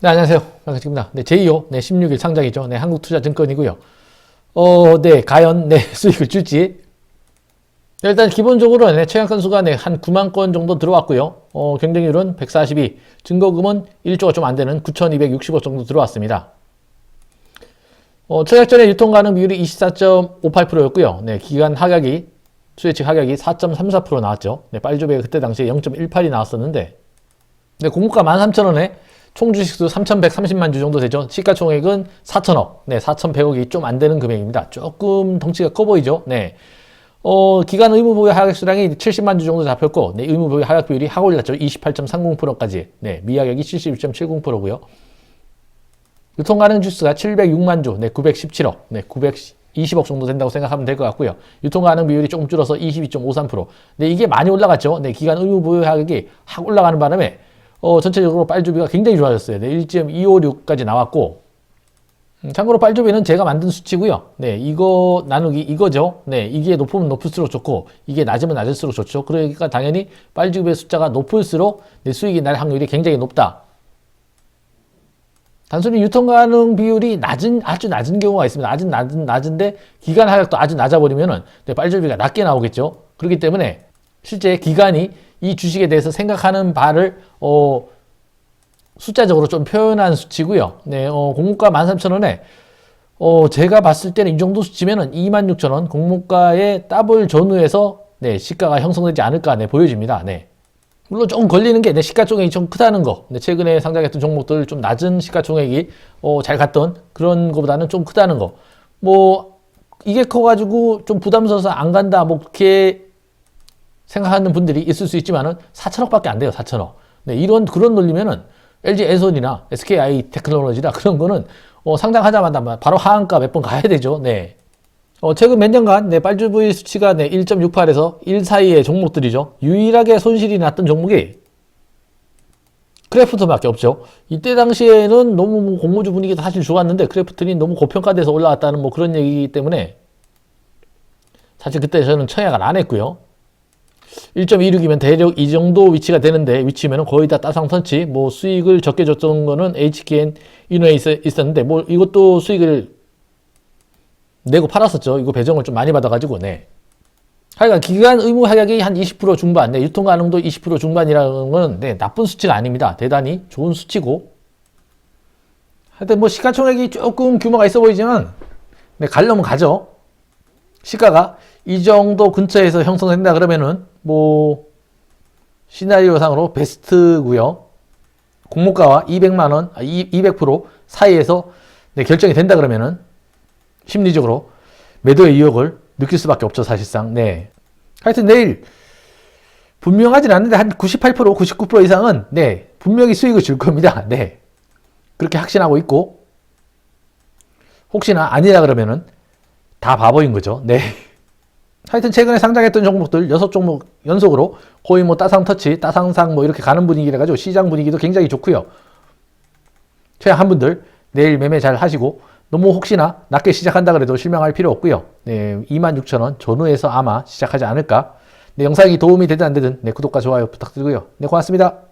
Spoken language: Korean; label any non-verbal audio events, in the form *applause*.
네, 안녕하세요. 반갑습니다. 네, 제2호, 네, 16일 상장이죠. 네, 한국투자증권이고요. 어, 네, 과연, 네, *laughs* 수익을 줄지. 네, 일단 기본적으로, 네, 최강 건수가, 네, 한 9만 건 정도 들어왔고요. 어, 경쟁률은 142, 증거금은 1조가 좀 안 되는 9,260억 정도 들어왔습니다. 어, 최약전의 유통 가능 비율이 24.58%였고요. 네, 기간 하락이, 수혜측 하락이 4.34% 나왔죠. 네, 빨주배가 그때 당시에 0.18이 나왔었는데, 네, 공모가 13,000원에 총 주식수 3,130만 주 정도 되죠. 시가총액은 4천억, 네, 4,100억이 좀 안 되는 금액입니다. 조금 덩치가 커 보이죠. 네. 어, 기간 의무보유 하락 수량이 70만 주 정도 잡혔고, 네, 의무보유 하락 비율이 확 올랐죠. 28.30%까지. 네, 미하격이 71.70%고요. 유통 가능 주수가 706만 주, 네, 917억, 네, 920억 정도 된다고 생각하면 될 것 같고요. 유통 가능 비율이 조금 줄어서 22.53%. 네, 이게 많이 올라갔죠. 네, 기간 의무 보유 하격이 확 올라가는 바람에 어, 전체적으로 빨주비가 굉장히 좋아졌어요. 네, 1.256까지 나왔고 음, 참고로 빨주비는 제가 만든 수치고요. 네, 이거 나누기 이거죠. 네, 이게 높으면 높을수록 좋고 이게 낮으면 낮을수록 좋죠. 그러니까 당연히 빨주비의 숫자가 높을수록 내 수익이 날 확률이 굉장히 높다. 단순히 유통 가능 비율이 낮은 아주 낮은 경우가 있습니다. 아주 낮은 낮은데 기간 하락도 아주 낮아 버리면은 네, 빨주비가 낮게 나오겠죠. 그렇기 때문에 실제 기간이 이 주식에 대해서 생각하는 바를 어, 숫자적으로 좀 표현한 수치고요. 네, 어, 공모가 13,000원에 어, 제가 봤을 때는 이 정도 수치면은 26,000원 공모가의 더블 전후에서 네, 시가가 형성되지 않을까 네, 보여집니다. 네. 물론 조금 걸리는 게 내 시가총액이 좀 크다는 거. 근데 최근에 상장했던 종목들 좀 낮은 시가총액이 어, 잘 갔던 그런 거보다는 좀 크다는 거. 뭐 이게 커가지고 좀 부담스러워서 안 간다. 뭐 그렇게 생각하는 분들이 있을 수 있지만은 4천억밖에 안 돼요. 4천억. 네, 이런 그런 논리면은 LG 에손이나 SKI 테크놀로지나 그런 거는 어, 상장하자마자 바로 하한가 몇 번 가야 되죠. 네. 어, 최근 몇 년간 네, 빨주부의 수치가 네, 1.68에서 1 사이의 종목들이죠. 유일하게 손실이 났던 종목이 크래프트밖에 없죠. 이때 당시에는 너무 뭐 공모주 분위기도 사실 좋았는데 크래프트는 너무 고평가돼서 올라왔다는 뭐 그런 얘기이기 때문에 사실 그때 저는 청약을 안 했고요. 1.26이면 대략 이 정도 위치가 되는데 위치면 거의 다 따상 선치 뭐 수익을 적게 줬던 거는 HKN 인후에 있었는데 뭐 이것도 수익을 내고 팔았었죠. 이거 배정을 좀 많이 받아가지고, 네. 하여간 기간 의무 하락이 한 20% 중반, 네. 유통 가능도 20% 중반이라는 건, 네. 나쁜 수치가 아닙니다. 대단히 좋은 수치고. 하여튼 뭐 시가총액이 조금 규모가 있어 보이지만, 네. 가려면 가죠. 시가가 이 정도 근처에서 형성된다 그러면은, 뭐, 시나리오상으로 베스트고요 공모가와 200만 원, 200% 사이에서 네, 결정이 된다 그러면은, 심리적으로 매도의 의욕을 느낄 수밖에 없죠, 사실상. 네. 하여튼 내일 분명하진 않는데 한 98%, 99% 이상은 네, 분명히 수익을 줄 겁니다. 네. 그렇게 확신하고 있고 혹시나 아니라 그러면은 다 바보인 거죠. 네. 하여튼 최근에 상장했던 종목들 6종목 연속으로 거의 뭐 따상 터치, 따상상 뭐 이렇게 가는 분위기라 가지고 시장 분위기도 굉장히 좋고요. 최한 분들 내일 매매 잘 하시고 너무 혹시나 낮게 시작한다 그래도 실망할 필요 없고요. 네, 26,000원 전후에서 아마 시작하지 않을까. 네, 영상이 도움이 되든 안 되든 네, 구독과 좋아요 부탁드리고요. 네, 고맙습니다.